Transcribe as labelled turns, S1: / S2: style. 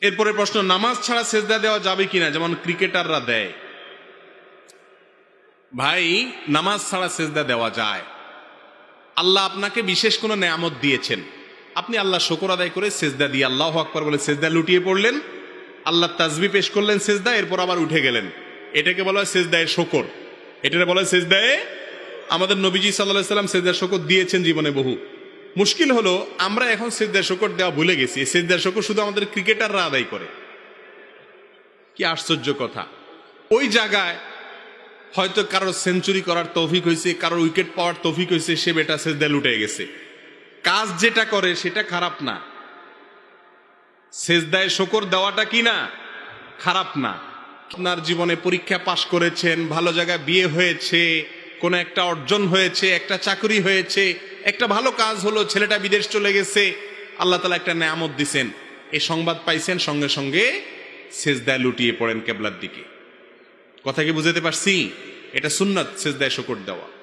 S1: এরপরে প্রশ্ন, নামাজ ছাড়া সেজদা দেওয়া যাবে কিনা? যেমন ক্রিকেটাররা দেয়। ভাই, নামাজ ছাড়া সেজদা দেওয়া যায়। আল্লাহ আপনাকে বিশেষ কোনো নেয়ামত দিয়েছেন। আপনি আল্লাহ শকর আদায় করে সেজদা দিয়ে আল্লাহ আকবর বলে সেজদা লুটিয়ে পড়লেন, আল্লাহ তাজবি পেশ করলেন সেজদা, এরপর আবার উঠে গেলেন। এটাকে বলা হয় সেজদায় শকর। এটাকে বলা হয় সেজদায়, আমাদের নবীজি সাল্লাহ সাল্লাম সেজদার শকর দিয়েছেন জীবনে বহু। মুশকিল হলো, আমরা এখন সেজদার শকর দেওয়া ভুলে গেছি। সেজদার শকর শুধু আমাদের ক্রিকেটাররা আদায় করে। কি আশ্চর্য কথা। ওই জায়গায় হয়তো কারোর সেঞ্চুরি করার তৌফিক হয়েছে, কারোর উইকেট পাওয়ার তৌফিক হয়েছে, সে বেটা সেজদা লুটে গেছে। কাজ যেটা করে সেটা খারাপ না। সেজদায় শকর দেওয়াটা কি না? খারাপ না। আপনার জীবনে পরীক্ষা পাশ করেছেন, ভালো জায়গায় বিয়ে হয়েছে, কোনো একটা অর্জন হয়েছে, একটা চাকরি হয়েছে একটা ভালো কাজ হলো ছেলেটা বিদেশ চলে গেছে, আল্লাহ তালা একটা নেয়ামত দিছেন। এই সংবাদ পাইছেন, সঙ্গে সঙ্গে সেজদায় লুটিয়ে পড়েন কেবলার দিকে। কথা কি বুঝাতে পারছি? এটা সুন্নত, সেজদায় শকর দেওয়া।